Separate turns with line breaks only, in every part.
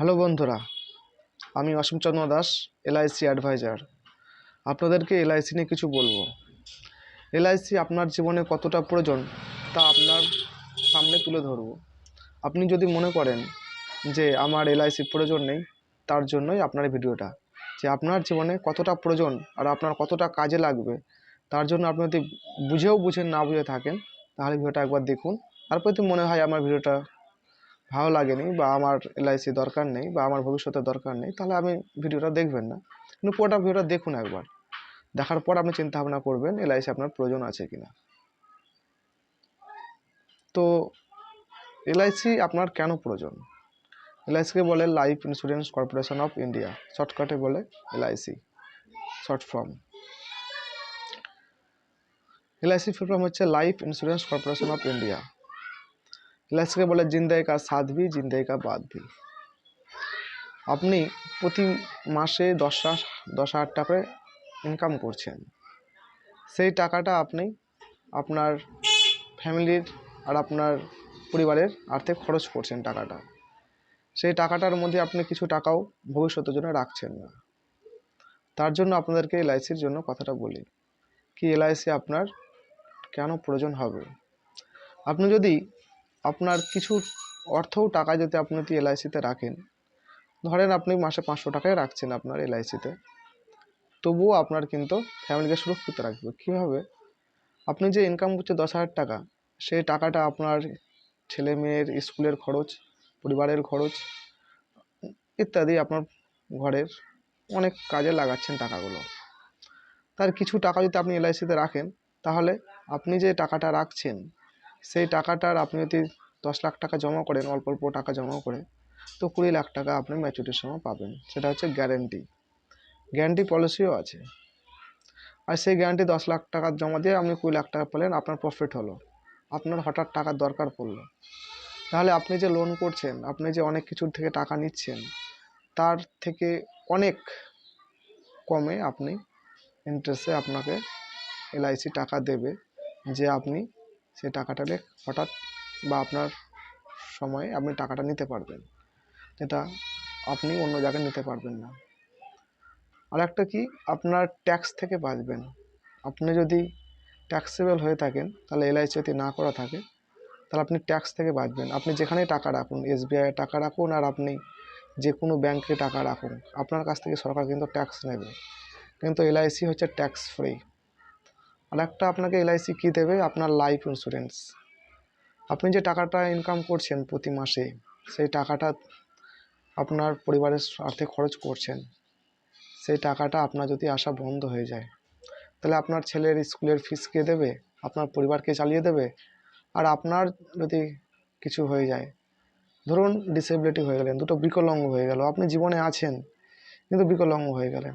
Hello বন্ধুরা, আমি Asim Chandra Das, LIC advisor. আপনাদেরকে এলআইসি নিয়ে কিছু বলব। এলআইসি আপনার জীবনে কতটা প্রয়োজন তা আপনার সামনে তুলে ধরবো। আপনি যদি মনে করেন যে আমার এলআইসি প্রয়োজন নেই, তার জন্যই আপনার ভিডিওটা। যে আপনার জীবনে কতটা প্রয়োজন আর আপনার কতটা কাজে লাগবে, তার জন্য আপনি যদি বুঝেও বুঝেন, না বুঝে থাকেন, তাহলে ভিডিওটা একবার দেখুন। তারপর যদি মনে হয় আমার ভিডিওটা ভালো লাগেনি বা আমার এলআইসি দরকার নেই বা আমার ভবিষ্যতে দরকার নেই, তাহলে আমি ভিডিওটা দেখবেন না। কিন্তু পুরোটা ভিডিওটা দেখুন একবার। দেখার পর আপনি চিন্তা ভাবনা করবেন এলআইসি আপনার প্রয়োজন আছে কি না তো এলআইসি আপনার কেন প্রয়োজন? এলআইসিকে বলে life insurance corporation of India শর্টকাটে বলে LIC short form LIC full form হচ্ছে life insurance corporation of India এলআইসিকে বলে, জিন্দাই কা সাথ ভি, জিন্দাই কা বাদ ভি। আপনি প্রতি মাসে দশ দশ হাজার টাকা করে ইনকাম করছেন। সেই টাকাটা আপনি আপনার ফ্যামিলির আর আপনার পরিবারের আর্থে খরচ করছেন টাকাটা। সেই টাকাটার মধ্যে আপনি কিছু টাকাও ভবিষ্যতের জন্য রাখছেন না। তার জন্য আপনাদেরকে এলআইসির জন্য কথাটা বলি কি এলআইসি আপনার কেন প্রয়োজন হবে? আপনি যদি আপনার কিছু অর্থও টাকা যদি আপনি যদি এলআইসিতে রাখেন, ধরেন আপনি মাসে পাঁচশো টাকায় রাখছেন আপনার এলআইসিতে তবুও আপনার কিন্তু ফ্যামিলিকে সুরক্ষিত রাখবে। কীভাবে? আপনি যে ইনকাম করছে দশ হাজার টাকা, সেই টাকাটা আপনার ছেলে মেয়ের স্কুলের খরচ, পরিবারের খরচ, ইত্যাদি আপনার ঘরের অনেক কাজে লাগাচ্ছেন টাকাগুলো। তার কিছু টাকা যদি আপনি এলআইসিতে রাখেন, তাহলে আপনি যে টাকাটা রাখছেন সেই টাকাটার আপনি যদি দশ লাখ টাকা জমা করেন, অল্প অল্প টাকা জমা করে, তো কুড়ি লাখ টাকা আপনি ম্যাচুরিটির সময় পাবেন। সেটা হচ্ছে গ্যারেন্টি গ্যারেন্টি পলিসিও আছে। আর সেই গ্যারান্টি দশ লাখ টাকা জমা দিয়ে আপনি কুড়ি লাখ টাকা পেলেন, আপনার প্রফিট হলো। আপনার হঠাৎ টাকার দরকার পড়ল। তাহলে আপনি যে লোন করছেন, আপনি যে অনেক কিছুর থেকে টাকা নিচ্ছেন, তার থেকে অনেক কমে আপনি ইন্টারেস্টে আপনাকে এলআইসি টাকা দেবে, যে আপনি সেই টাকাটাকে হঠাৎ বা আপনার সময়ে আপনি টাকাটা নিতে পারবেন। যেটা আপনি অন্য জায়গায় নিতে পারবেন না। আর একটা কি? আপনার ট্যাক্স থেকে বাঁচবেন। আপনি যদি ট্যাক্সেবল হয়ে থাকেন, তাহলে এলআইসি যদি না করা থাকে, তাহলে আপনি ট্যাক্স থেকে বাঁচবেন। আপনি যেখানেই টাকা রাখুন এসবিআই টাকা রাখুন আর আপনি যে কোনো ব্যাংকে টাকা রাখুন, আপনার কাছ থেকে সরকার কিন্তু ট্যাক্স নেবে। কিন্তু এলআইসি হচ্ছে ট্যাক্স ফ্রি আর একটা আপনাকে এলআইসি কী দেবে? আপনার লাইফ ইন্স্যুরেন্স আপনি যে টাকাটা ইনকাম করছেন প্রতি মাসে, সেই টাকাটা আপনার পরিবারের স্বার্থে খরচ করছেন, সেই টাকাটা আপনার যদি আসা বন্ধ হয়ে যায়, তাহলে আপনার ছেলের স্কুলের ফিস কে দেবে? আপনার পরিবারকে চালিয়ে দেবে? আর আপনার যদি কিছু হয়ে যায়, ধরুন ডিসেবিলিটি হয়ে গেলেন, দুটো বিকলাঙ্গ হয়ে গেল, আপনি জীবনে আছেন, কিন্তু বিকলাঙ্গ হয়ে গেলেন।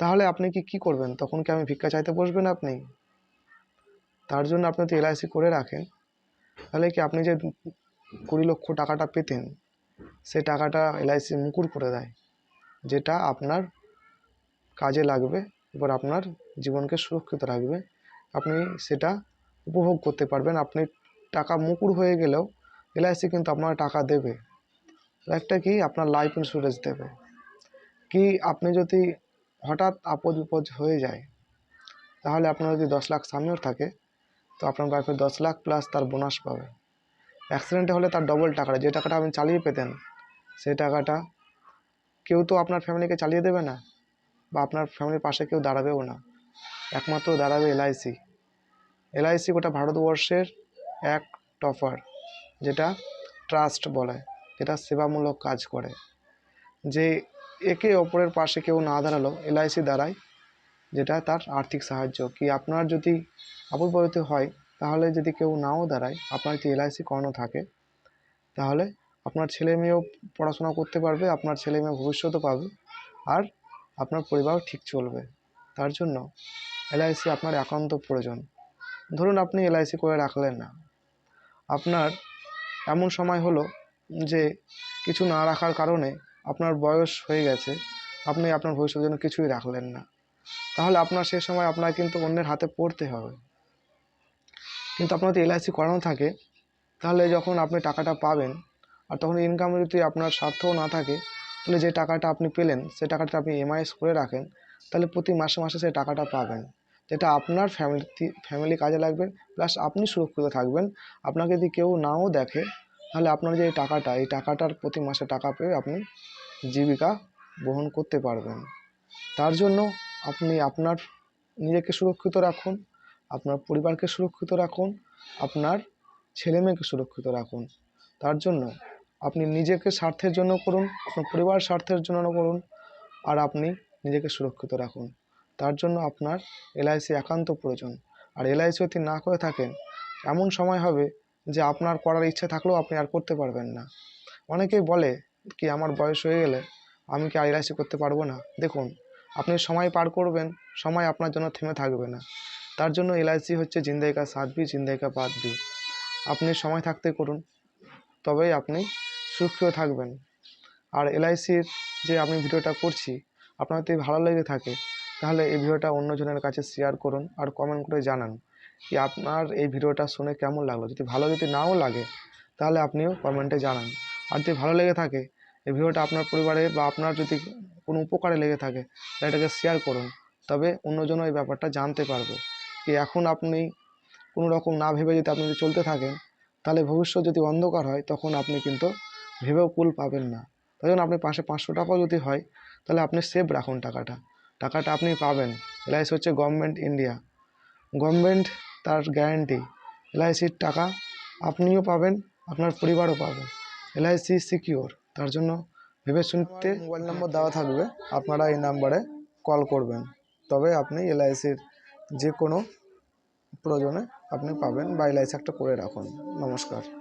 তাহলে আপনি কি কি করবেন? তখন কি আমি ভিক্ষা চাইতে বসবেন আপনি? তার জন্য আপনি যদি এলআইসি করে রাখেন, তাহলে কি আপনি যে কুড়ি লক্ষ টাকাটা পেতেন, সে টাকাটা এলআইসি মুকুর করে দেয়, যেটা আপনার কাজে লাগবে, এবার আপনার জীবনকে সুরক্ষিত রাখবে। আপনি সেটা উপভোগ করতে পারবেন। আপনি টাকা মুকুর হয়ে গেলেও এলআইসি কিন্তু আপনার টাকা দেবে। একটা কি, আপনার লাইফ ইন্স্যুরেন্স দেবে। কি আপনি যদি হঠাৎ আপদ বিপদ হয়ে যায়, তাহলে আপনার যদি দশ লাখ সামনেও থাকে, তো আপনার ওয়াইফের দশ লাখ প্লাস তার বোনাস পাবে। অ্যাক্সিডেন্টে হলে তার ডবল টাকাটা, যে টাকাটা আপনি চালিয়ে পেতেন, সেই টাকাটা কেউ তো আপনার ফ্যামিলিকে চালিয়ে দেবে না, বা আপনার ফ্যামিলির পাশে কেউ দাঁড়াবেও না। একমাত্র দাঁড়াবে এলআইসি এলআইসি গোটা ভারতবর্ষের এক টফার যেটা ট্রাস্ট বলে, যেটা সেবামূলক কাজ করে। যে একে অপরের পাশে কেউ না দাঁড়াল, এলআইসি দাঁড়ায় যেটা তার আর্থিক সাহায্য। কি আপনার যদি আপদ হয়, তাহলে যদি কেউ নাও দাঁড়ায়, আপনার যদি এলআইসি করানো থাকে, তাহলে আপনার ছেলে মেয়েও পড়াশোনা করতে পারবে, আপনার ছেলে মেয়ে ভবিষ্যতও পাবে, আর আপনার পরিবারও ঠিক চলবে। তার জন্য এলআইসি আপনার একান্ত প্রয়োজন। ধরুন আপনি এলআইসি করে রাখলেন না। আপনার এমন সময় হলো যে কিছু না রাখার কারণে আপনার বয়স হয়ে গেছে, আপনি আপনার ভবিষ্যতের জন্য কিছুই রাখলেন না। তাহলে আপনার সে সময় আপনার কিন্তু অন্যের হাতে পড়তে হবে। কিন্তু আপনার যদি এলআইসি করানো থাকে, তাহলে যখন আপনি টাকাটা পাবেন আর তখন ইনকাম যদি আপনার স্বার্থও না থাকে, তাহলে যে টাকাটা আপনি পেলেন, সে টাকাটা আপনি এমআইএস করে রাখেন, তাহলে প্রতি মাসে মাসে সেই টাকাটা পাবেন। যেটা আপনার ফ্যামিলি ফ্যামিলি কাজে লাগবে প্লাস আপনি সুরক্ষিত থাকবেন। আপনাকে যদি কেউ নাও দেখে তাহলে আপনার যে এই টাকাটা, এই টাকাটার প্রতি মাসে টাকা পেয়ে আপনি জীবিকা বহন করতে পারবেন। তার জন্য আপনি আপনার নিজেকে সুরক্ষিত রাখুন, আপনার পরিবারকে সুরক্ষিত রাখুন, আপনার ছেলে মেয়েকে সুরক্ষিত রাখুন। তার জন্য আপনি নিজেকে স্বার্থের জন্য করুন, আপনার পরিবার স্বার্থের জন্য করুন, আর আপনি নিজেকে সুরক্ষিত রাখুন। তার জন্য আপনার এলআইসি একান্ত প্রয়োজন। আর এলআইসি যদি না করে থাকেন, এমন সময় হবে যে আপনার করার ইচ্ছে থাকলেও আপনি আর করতে পারবেন না। অনেকেই বলে কি, আমার বয়স হয়ে গেলে আমি কি এলআইসি করতে পারব না? দেখুন, আপনি সময় পার করবেন, সময় আপনার জন্য থেমে থাকবে না। তার জন্য এলআইসি হচ্ছে জিন্দাই কা সাথ ভি জিন্দাই বাদ আপনি সময় থাকতে করুন, তবেই আপনি সুরক্ষিত থাকবেন। আর এলআইসির যে আমি ভিডিওটা করছি, আপনার যদি ভালো লেগে থাকে, তাহলে এই ভিডিওটা অন্যজনের কাছে শেয়ার করুন আর কমেন্ট করে জানান। কি আপনার এই ভিডিওটা শুনে কেমন লাগল? যদি ভালো যদি নাও লাগে, তাহলে আপনিও কমেন্টে জানান। আর যদি ভালো লেগে থাকে, এই ভিডিওটা আপনার পরিবারে বা আপনার যদি কোনো উপকারে লেগে থাকে, তাহলে এটাকে শেয়ার করুন। তবে অন্যজনও এই ব্যাপারটা জানতে পারবে কি এখন আপনি কোনো রকম না ভেবে যদি আপনি যদি চলতে থাকেন, তাহলে ভবিষ্যৎ যদি অন্ধকার হয়, তখন আপনি কিন্তু ভেবেও কুল পাবেন না। তাই জন্য আপনি পাশে পাঁচশো টাকাও যদি হয়, তাহলে আপনি সেভ রাখুন টাকাটা। টাকাটা আপনি পাবেন। এলআইসি হচ্ছে গভর্নমেন্ট ইন্ডিয়া গভর্নমেন্ট তার গ্যারান্টি। এলআইসির টাকা আপনিও পাবেন, আপনার পরিবারও পাবেন এলআইসি সিকিওর। তার জন্য ভেবে শুনতে মোবাইল নম্বর দেওয়া থাকবে, আপনারা এই নাম্বারে কল করবেন। তবে আপনি এলআইসির যে কোনো প্রয়োজনে আপনি পাবেন বা এলআইসি একটা করে রাখুন। নমস্কার।